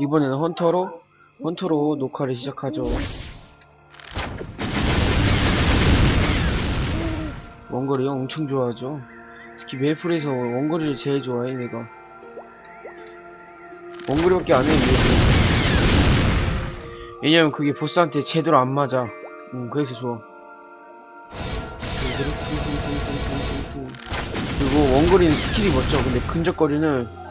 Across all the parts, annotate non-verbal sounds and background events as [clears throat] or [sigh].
이번에는 헌터로 헌터로 녹화를 시작하죠. 원거리 엄청 좋아하죠. 특히 메이플에서 원거리를 제일 좋아해 내가. 원거리밖에 안 해. 메이플. 왜냐면 그게 보스한테 제대로 안 맞아. 음, 그래서 좋아. 그리고 원거리는 스킬이 멋져. 근데 근접거리는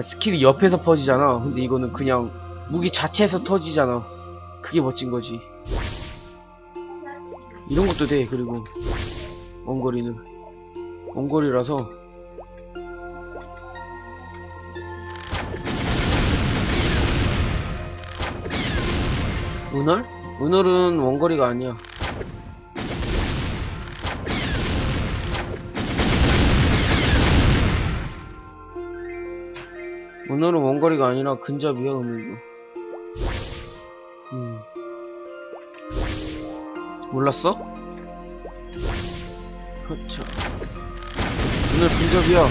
스킬이 옆에서 퍼지잖아. 근데 이거는 그냥 무기 자체에서 터지잖아. 그게 멋진 거지. 이런 것도 돼. 그리고 원거리는 원거리라서 은월? 은월은 원거리가 아니야. 원거리가 아니라 근접이야, 은월도. 음. 몰랐어? 그렇죠. 오늘 근접이야.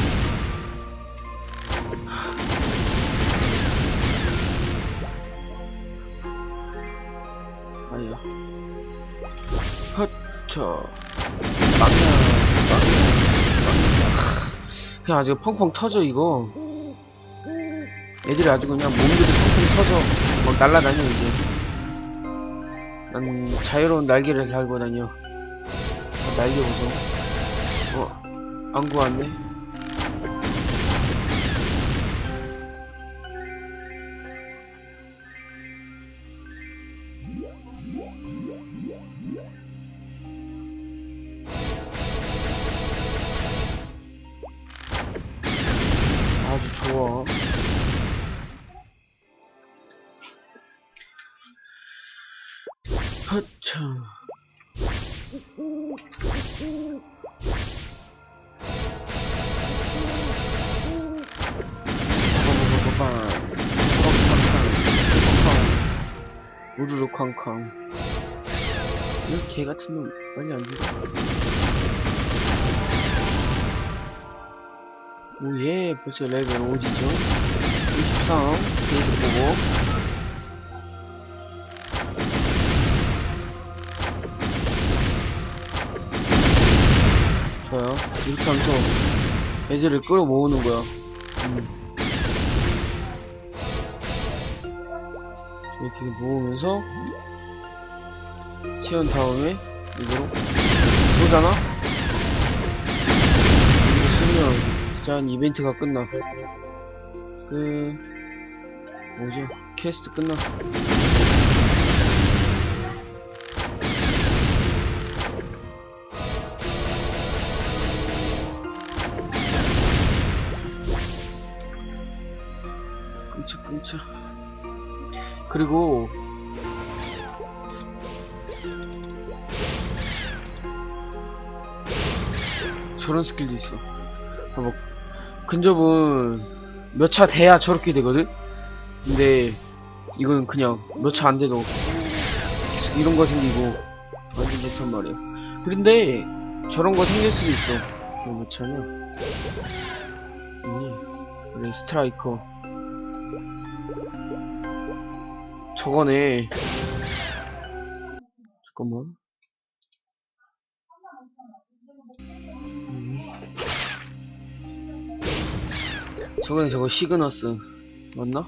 아야. 허처. 빵야, 빵야, 빵야. 그냥 아주 펑펑 터져, 이거. 애들이 아주 그냥 몸들이 펑펑 터져. 막 날라다녀, 이제. 난 자유로운 날개를 달고 다녀. 아, 날개 보소. 어, 안 구웠네. 허차. 우르르 쾅쾅. 이 개같은 놈 빨리 안 죽어. 오예 벌써 레벨 5지죠? 23 게이트 보고 이렇게 하면서 애들을 끌어 모으는 거야. 음. 이렇게 모으면서 채운 다음에 이거로. 쏘잖아? 이거 쓰면 짠 이벤트가 끝나. 그 뭐죠 퀘스트 끝나 그리고 저런 스킬도 있어. 봐봐 근접은 몇 차 돼야 저렇게 되거든? 근데 이건 그냥 몇 차 안 돼도 계속 이런 거 생기고 완전 좋단 말이야. 그런데 저런 거 생길 수도 있어. 이거 몇 차냐? 이 그래 스트라이커 저거네. 잠깐만. 음. 저거네 저거 시그너스 맞나?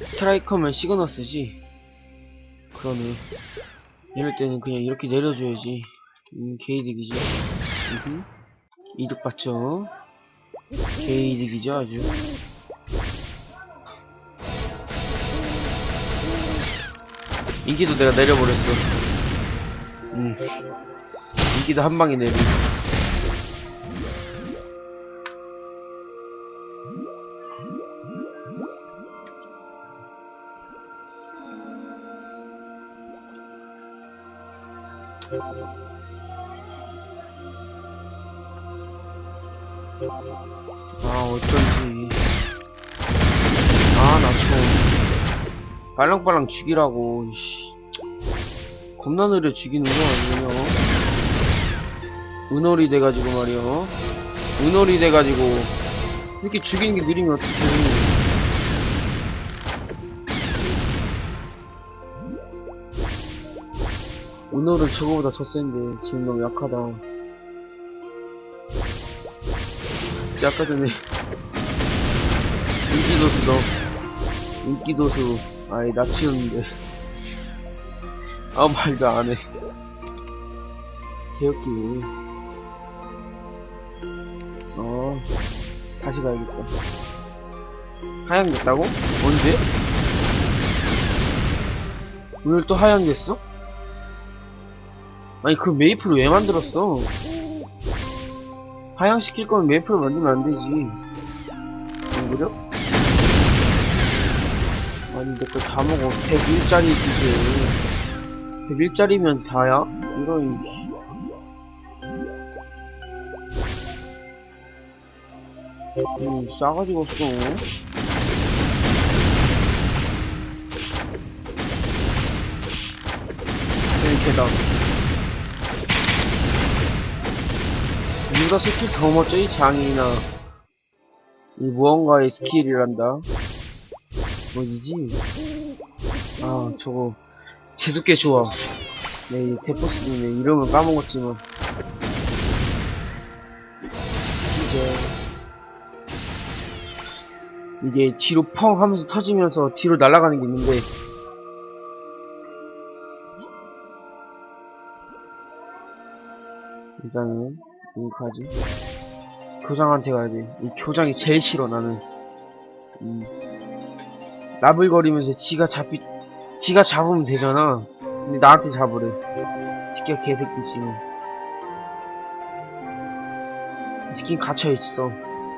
스트라이커면 시그너스지. 그러네. 이럴 때는 그냥 이렇게 내려줘야지. 음, 개이득이지. 이득 받죠. 개이득이죠 아주. 인기도 내가 내려버렸어. 음. 인기도 한 방에 내리. 아, 어쩐지. 발랑발랑 죽이라고 씨. 겁나 느려 죽이는 거 아니에요 은월이 돼가지고 말이야 은월이 돼가지고. 이렇게 죽이는 게 느리면 어떻게 되는 거야 은월은 저거보다 더 센데 지금 너무 약하다. 진짜 아까 전에 [laughs] 인기도수 너 인기도수. 아이 나치였는데 아무 말도 안해 개웃기네 어 다시 가야겠다 하향 됐다고? 언제? 오늘 또 하향 됐어? 아니 그 메이플을 왜 만들었어? 하향시킬 거면 메이플을 만들면 안 되지 안 그래? 아니 내거다 먹어. 101짜리 기계 101짜리면 다야? 이런. 음, 싸가지고 없어. 이렇게다 누가 스킬 더 멋져 이 장이나 이 무언가의 스킬이란다 뭐이지? 아 저거. 제두께 좋아. 네이 대포스님의 이름을 까먹었지만. 이제. 이게 뒤로 펑 하면서 터지면서 뒤로 날아가는 게 있는데. 일단은 여기까지. 교장한테 가야 돼. 이 교장이 제일 싫어 나는. 이 나불거리면서 지가 잡히 지가 잡으면 되잖아. 근데 나한테 잡으래. 새끼야 개새끼 지금. 이 새끼는 갇혀 있어.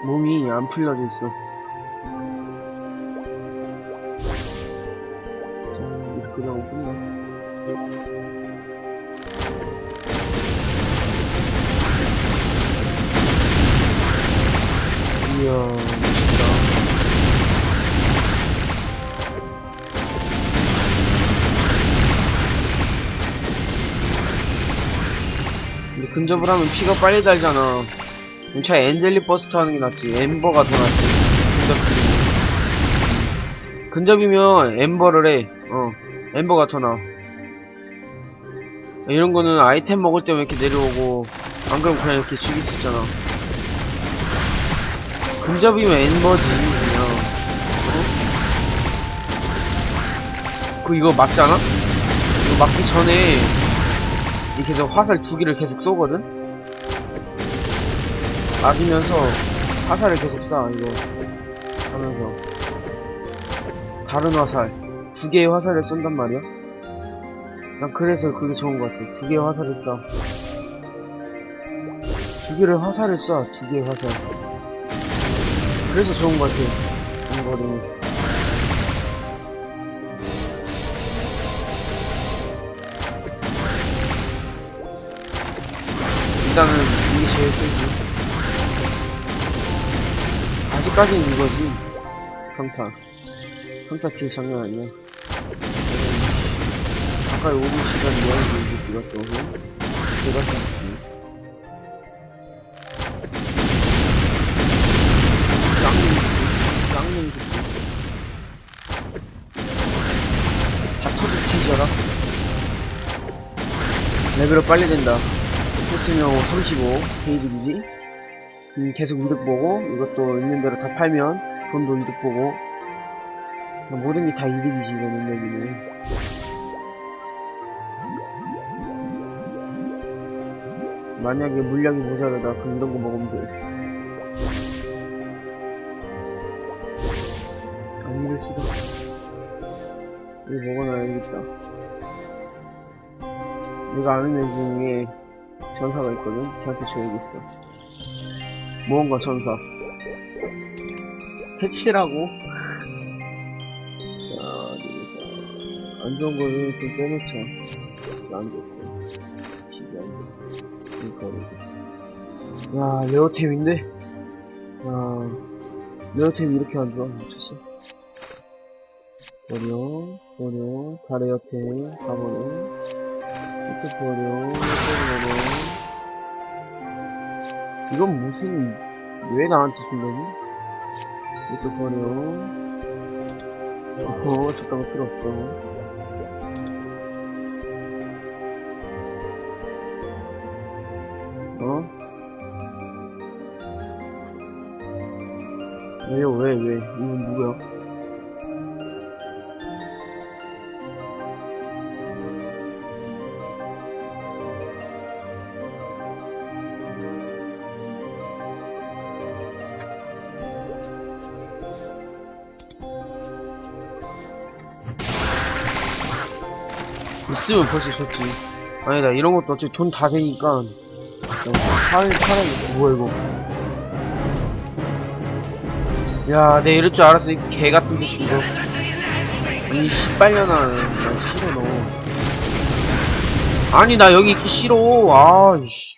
몸이 안 풀려져 있어. 자, 이렇게 하고 끝나. 이야, 근접을 하면 피가 빨리 달잖아. 그럼 차라리 엔젤리 버스트 하는 게 낫지. 엠버가 더 낫지. 근접. 근접이면 엠버를 해. 어. 엠버가 더 나아. 이런 거는 아이템 먹을 때만 이렇게 내려오고, 안 그러면 그냥 이렇게 죽일 수 있잖아. 근접이면 엠버지, 그냥. 어? 그, 이거 맞잖아? 이거 맞기 전에, 이 계속 화살 두 개를 계속 쏘거든? 맞으면서 화살을 계속 쏴, 이거. 하면서. 다른 화살. 두 개의 화살을 쏜단 말이야? 난 그래서 그게 좋은 것 같아. 두 개의 화살을 쏴. 두 개를 화살을 쏴, 두 개의 화살. 그래서 좋은 것 같아. 이 거리는. 제일 세지. 아직까지는 이거지. 평타. 평타 딜 장난 아니야. 가까이 오는 시간 이야기 얘기가 또 제가 생각해. 짱님 다 터져 뒤져라. 레벨업 빨리 된다. 했으면 35 게이지이지. 음, 계속 이득 보고 이것도 있는 대로 다 팔면 돈도 이득 보고 모든 게 다 이득이지 이거는 여기는. 만약에 물량이 모자라다 그럼 이런 거 먹으면 돼. 안 이럴 수가. 이거 먹어놔야겠다. 내가 아는 애 중에 전사가 있거든. 걔한테 줘야겠어. 무언가 전사. 해치라고? 자, 어디서. 안 좋은 거는 좀 빼놓자. 안 좋고. 집이 안 좋고. 그러니까. 야, 레어템인데? 야, 레어템이 이렇게 안 좋아. 미쳤어. 버려, 버려, 다 레어템, 다 버려. 이렇게 버려. 이건 무슨 왜 나한테 준 거니? 이것도 버려 어허 잠깐만 필요 없어 어? 아, 왜요, 왜, 왜? 이건 누구야? 있으면 벌써 좋지. 아니다, 이런 것도 어차피 돈 다 되니까. 팔, 팔아야겠다. 뭐야, 이거. 야, 내 이럴 줄 알았어. 이 개 같은 새끼 이거. 아니, 씨발려나. 나 싫어, 너. 아니, 나 여기 있기 싫어. 아, 이씨.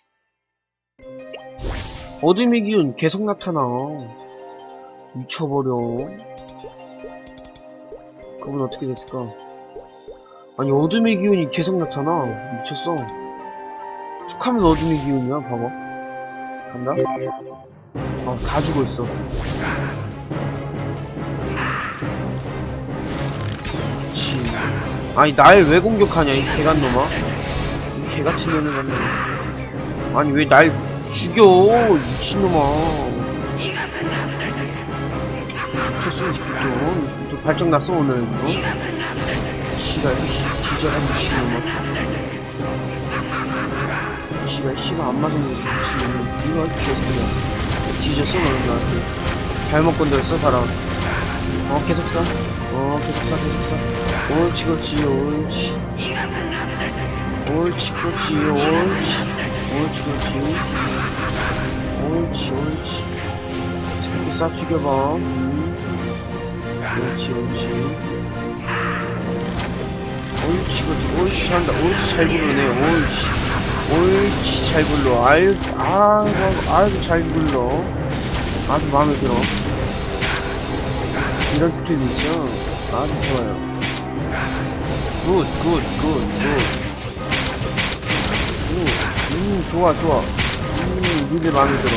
어둠의 기운 계속 나타나. 미쳐버려. 그분 어떻게 됐을까? 아니, 어둠의 기운이 계속 나타나. 미쳤어. 축하면 어둠의 기운이야, 봐봐. 간다? 아, 다 죽어있어. 치. 아니, 날 왜 공격하냐, 이 개간놈아. 이 개같은 년을 만나. 아니, 왜 날 죽여, 미친놈아. 미쳤어, 이 새끼. 또 발정 났어, 오늘. 어? 지랄, 씨, 뒤져라, 미친놈아. 지랄, 씨발, 안 맞은 거 미친놈아. 이거 개새끼야. 뒤졌어, 너는 나한테. 잘못 건드렸어, 사람. 어, 계속 쏴. 어, 계속 쏴, 계속 쏴. 옳지, 그렇지, 옳지. 옳지, 그렇지, 옳지. 옳지, 그렇지. 옳지, 옳지. 새끼 쏴 죽여봐. 음. 옳지, 옳지. 옳지, 그렇지. 옳지, 잘한다. 옳지, 잘 부르네. 옳지. 옳지, 잘 불러. 아유, 아, 아유, 잘 불러. 아주 마음에 들어. 이런 스킬도 있죠? 아주 좋아요. 굿, 굿, 굿, 굿. 음, 음, 좋아, 좋아. 음, 이제 마음에 들어.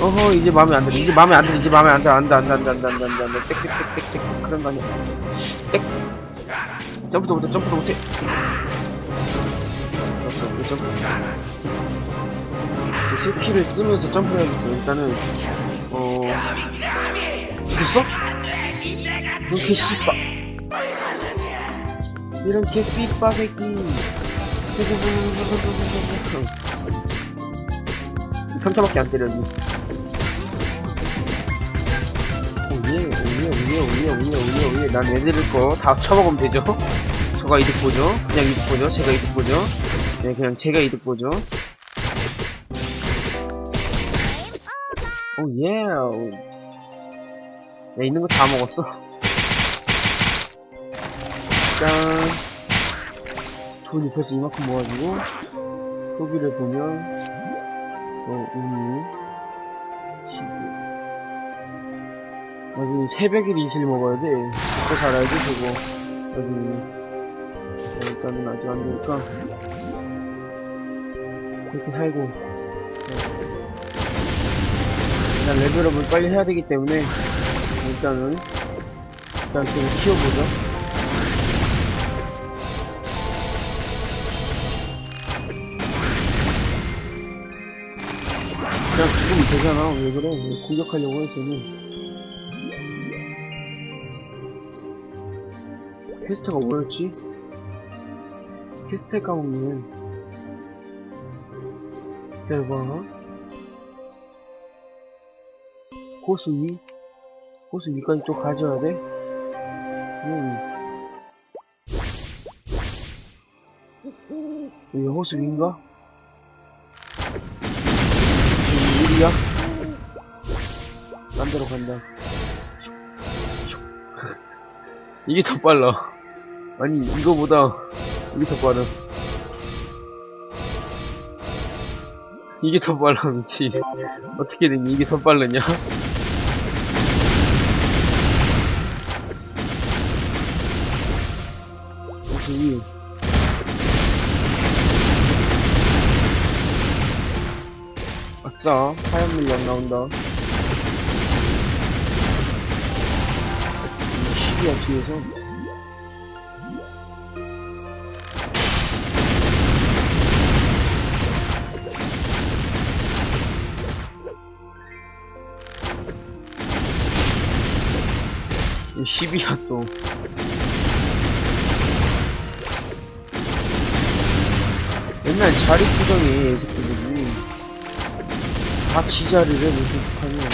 어허, 이제 마음에 안 들어. 이제 마음에 안 들어. 이제 마음에 안 들어. 안 돼, 안 돼, 안 돼, 안 돼, 안 돼, 안 돼, 안 돼. 땡, 땡, 땡, 땡, 땡. 그런 거 아니야. 땡. 점프도 못해, 점프도 못해. 됐어, 우리 점프. 그 스킬을 쓰면서 점프해야겠어. 일단은, 어. 죽였어? 이렇게 씨빠. 이런 개씨빠 새끼. 평타밖에 안 때렸 오예, 오예, 오예, 오예, 오예. 난 얘네들 거다 쳐먹으면 되죠? 저가 이득 보죠? 그냥 이득 보죠? 제가 이득 보죠? 네, 그냥 제가 이득 보죠? 오예. 야, 있는 거 다 먹었어. 짠. 돈이 벌써 이만큼 모아지고, 소비를 보면, 어, 우유, 새벽에 이슬 먹어야 돼. 잘 알지, 그거. 어, 일단은 아직 안 되니까. 그렇게 살고. 어. 일단 레벨업을 빨리 해야 되기 때문에, 일단은, 일단 좀 키워보죠. 그냥 죽으면 되잖아. 왜 그래? 왜 공격하려고 해, 쟤는. 퀘스트가 뭐였지? 퀘스트 까먹네. 기다려봐. 호수 위? 호수 위까지 또 가져야 돼? 음. 여기 호수 위인가? 일이야? 딴 데로 간다. [laughs] 이게 더 빨라. 아니, 이거보다 이게 더 빠르. 이게 더 미치. 어떻게 된 이게 더 빠르냐? 여기. [laughs] 아싸, 하얀 물량 나온다. 10이야, 뒤에서. 10이야 또. 맨날 자리 투정해, 이 새끼들이. 다 지 자리를 해, 무슨 북한이야.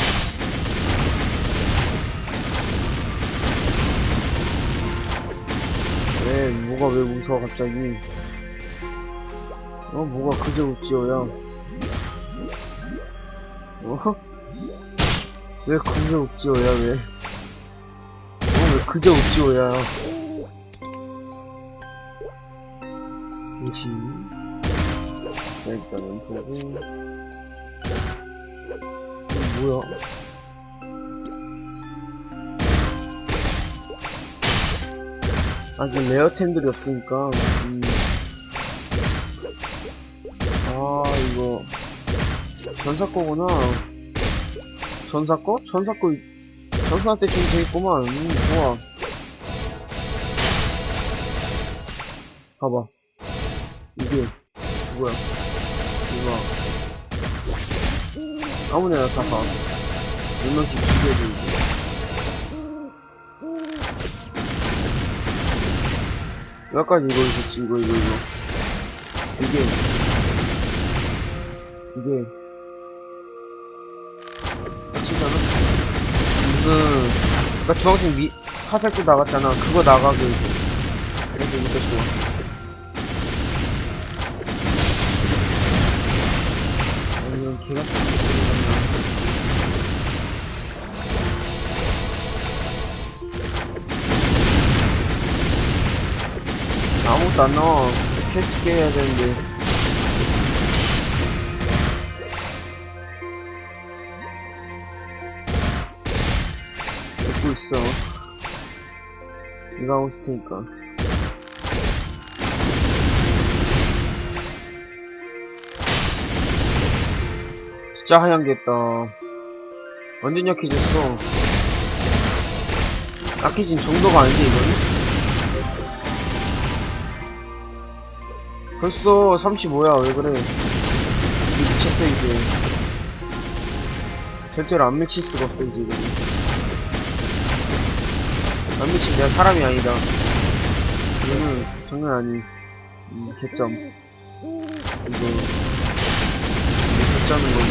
왜, 뭐가 왜 무서워, 갑자기. 어, 뭐가 그저 웃지어야. 어? 왜 그저 웃지어야, 왜? 그저 웃지어야. 뭐지? 자, 일단은 보고. 이거 뭐야? 아직 레어템들이 없으니까, 음. 아, 이거. 전사 거구나. 전사 거? 전사 거, 때좀 되겠구만. 음, 좋아. 봐봐. 이게, 그거야. 이거. 아무데나 다 봐. 몇 명씩. 몇 가지 이거 있었지, 이거, 이거, 이거. 이게, 이게, 무슨, 아까 주황색 미, 화살도 나갔잖아. 그거 나가게. 그래서 좋아. 아니면 개가 아무것도 안 나와. 캐스게 해야 되는데. 있어. 네가 하고 있을 테니까. 진짜 하얀 게 있다. 완전 약해졌어. 약해진 정도가 아닌데, 이거는? 벌써 35야, 왜 그래. 미쳤어, 이제. 절대로 안 미칠 수가 없어, 이제, 이거. 안 미친 내가 사람이 아니다. 이거는 장난 아니. 음, 개점. 이거. 개점인 거지.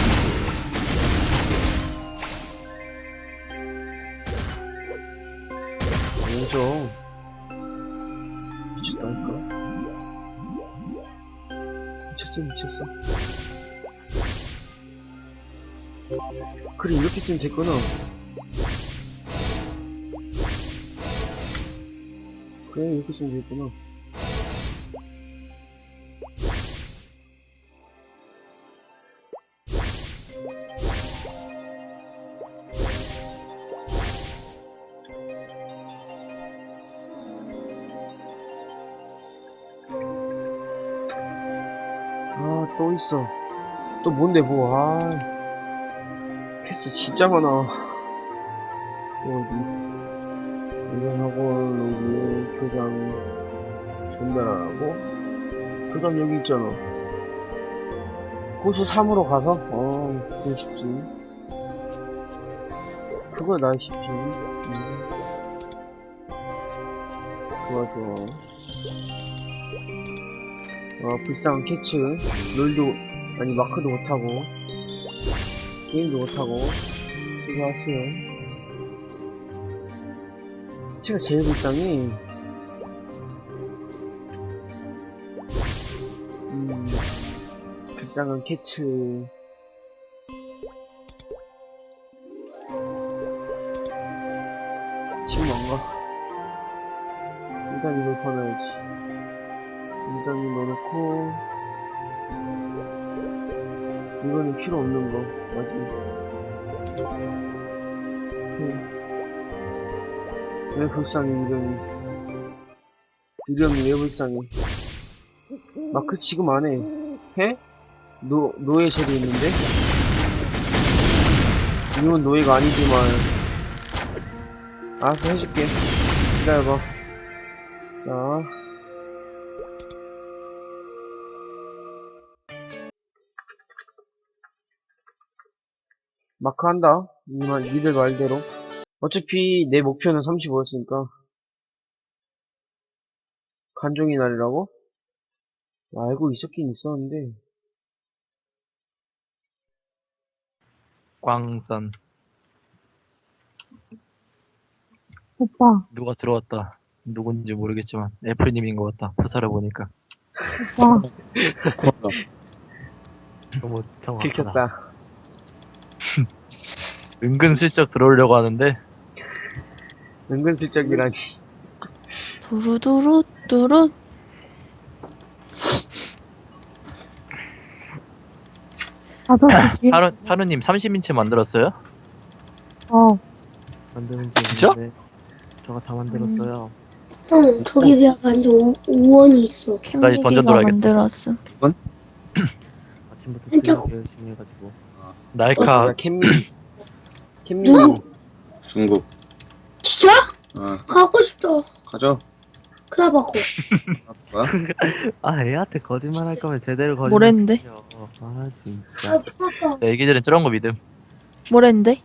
아니죠. 미쳤다니까. 미쳤어, 미쳤어. 그래, 이렇게 쓰면 됐구나. 그래, 이렇게 쓰면 됐구나. 아, 또 있어. 또 뭔데, 뭐, 아. 패스 진짜 많아. 교장, 전달하고. 교장 여기 있잖아. 고수 3으로 가서? 어, 그거 쉽지. 그거 나 쉽지. 음. 좋아, 좋아. 어, 불쌍한 캐츠. 롤도, 아니, 마크도 못하고. 게임도 못하고. 수고하세요. 캐츠가 제일 불쌍해. 불쌍한 캐츠. 지금 안 가. 일단 이걸 받아야지. 일단 이거 넣어놓고 이거는 필요 없는 거 맞지? 응. 왜 불쌍해 이름이 이름이 왜 불쌍해 마크 지금 안해 해? 노, 노예 쉘이 있는데? 이건 노예가 아니지만 알아서 해줄게 기다려봐 자 마크 한다. 이만 니들 말대로. 어차피 내 목표는 35였으니까. 간종이 날이라고? 알고 있었긴 있었는데. 꽝선 오빠, 누가 들어왔다. 누군지 모르겠지만 애플님인 것 같다. 부사를 보니까. 오빠, 너무 정확하다. 들켰다. [laughs] 은근슬쩍 들어오려고 하는데. 은근슬쩍이라니. 두루두루 두루 다섯 시 하루, 하루님 30인치 만들었어요? 어, 만드는 진짜? 중인데 저가 다 만들었어요. 형, 저기 왜 완전 우- 우원이 있어. 던져 캠미기가 들어야겠다. 만들었음. [clears throat] 아침부터 깜짝- 되게 열심히 해가지고 라이카 야, 캔미. 캔미. 중국. 진짜? 어, 가고 싶다. 가죠. 바꿔. 뭐야? 아 애한테 거짓말 할 거면 제대로 거짓말 뭐랬는데? 아 진짜 아. 애기들은 저런 거 믿음 뭐랬는데?